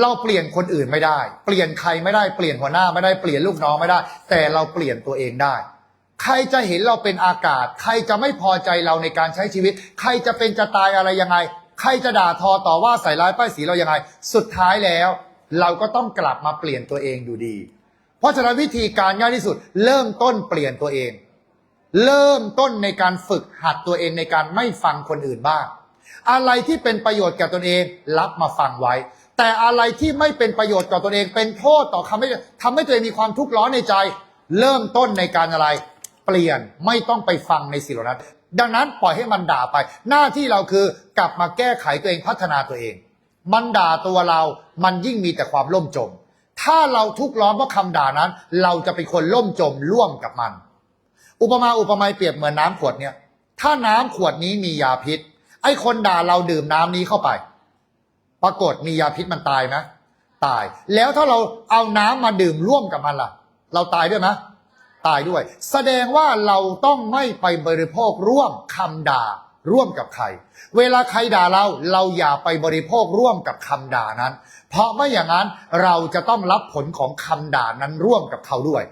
เราเปลี่ยนคนอื่นไม่ได้ เปลี่ยนใครไม่ได้เปลี่ยนหัวหน้าไม่ได้เปลี่ยนลูกน้องไม่ได้ แต่เราเปลี่ยนตัวเองได้ ใครจะเห็นเราเป็นอากาศ ใครจะไม่พอใจเราในการใช้ชีวิต ใครจะเป็นจะตายอะไรยังไง ใครจะด่าทอต่อว่าใส่ร้ายป้ายสีเรายังไง สุดท้ายแล้ว เราก็ต้องกลับมาเปลี่ยนตัวเองอยู่ดี เพราะฉะนั้นวิธีการง่ายที่สุด เริ่มต้นเปลี่ยนตัวเอง เริ่มต้นในการฝึกหัดตัวเองในการไม่ฟังคนอื่นบ้างอะไรที่เป็นประโยชน์แก่ตนเอง รับมาฟังไว้ แต่อะไรที่ไม่เป็นประโยชน์ต่อตนเองเป็นโทษต่อคำให้ทำให้ตัวเองมีความทุกข์ร้อนในใจ เริ่มต้นในการอะไร เปลี่ยนไม่ต้องไปฟังในสิ่งเหล่านั้น ดังนั้นปล่อยให้มันด่าไป หน้าที่เราคือกลับมาแก้ไขตัวเองพัฒนาตัวเอง มันด่าตัวเรามันยิ่งมีแต่ความล่มจม ถ้าเราทุกข์ร้อนเพราะคำด่านั้น เราจะเป็นคนล่มจมร่วมกับมัน อุปมาอุปไมยเปรียบเหมือนน้ำขวดเนี่ยถ้าน้ำขวดนี้มียาพิษ ไอ้คนด่าเราดื่มน้ำนี้เข้าไป ปรากฏมียาพิษมันตายไหมตาย แล้วถ้าเราเอาน้ำมาดื่มร่วมกับมันล่ะ เราตายด้วยไหมตายด้วย แสดงว่าเราต้องไม่ไปบริโภคร่วมคำด่าร่วมกับใคร เวลาใครด่าเราเราอย่าไปบริโภคร่วมกับคำด่านั้น เพราะไม่อย่างนั้นเราจะต้องรับผลของคำด่านั้นร่วมกับเขาด้วย